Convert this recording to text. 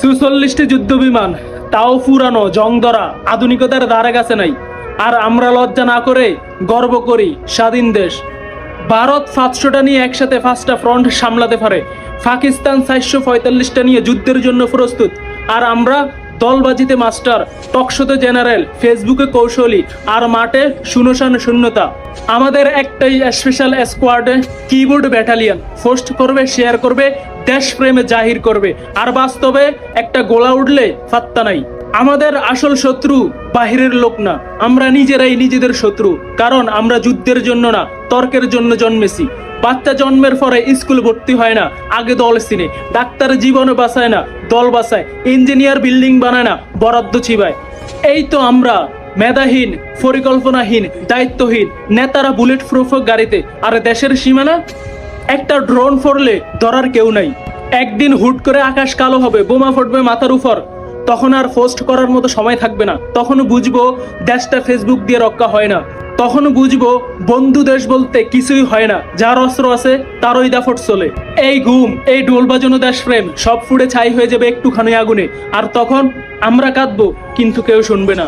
সুচল্লিশটি যুদ্ধ বিমান তাও পুরানো জং ধরা আধুনিকতার ধারে কাছে নাই। আর আমরা লজ্জা না করে গর্ব করি স্বাধীন দেশ। ভারত সাতশোটা নিয়ে একসাথে পাঁচটা ফ্রন্ট সামলাতে পারে। পাকিস্তান চারশো পঁয়তাল্লিশটা নিয়ে যুদ্ধের জন্য প্রস্তুত। আর আমরা দলবাজিতে মাস্টার, টকশোতে জেনারেল, ফেসবুকে কৌশলী আর মাঠে শূন্যশান শূন্যতা। আমাদের একটাই স্পেশাল স্কোয়াডে কিবোর্ড ব্যাটালিয়ন পোস্ট করবে শেয়ার করবে, দেশপ্রেমে জাহির করবে। আর বাস্তবে একটা গোলা উঠলে ফাত্তা নাই। আমাদের আসল শত্রু বাহিরের লোক না। আমরা নিজেরাই নিজেদের শত্রু। কারণ আমরা যুদ্ধের জন্য না তর্কের জন্য জন্মেছি। বাচ্চা জন্মের পরে স্কুল ভর্তি হয় না, আগে দল চিনে। ডাক্তার জীবনে বাঁচায় না, দল বাঁচায়। ইঞ্জিনিয়ার বিল্ডিং বানায় না, বরাদ্দ চিবায় এই তো আমরা, মেধাহীন, পরিকল্পনাহীন, দায়িত্বহীন, নেতারা বুলেট প্রুফ গাড়িতে। আর দেশের সীমানা? একটা ড্রোন ফোরলে ধরার কেউ নাই। একদিন হুট করে আকাশ কালো হবে, বোমা ফুটবে মাথার উপর। তখন আর পোস্ট করার মতো সময় থাকবে না। তখন বুঝব, দেশটা ফেসবুক দিয়ে রক্ষা হয় না। তখন বুঝব বন্ধু দেশ বলতে কিছুই হয় না। যার অস্ত্র আছে, তারই দাফট চলে। এই ঘুম, এই ডোল বাজানো দেশ প্রেম সব ফুড়ে ছাই হয়ে যাবে একটুখানি আগুনে। আর তখন আমরা কাঁদবো, কিন্তু কেউ শুনবে না।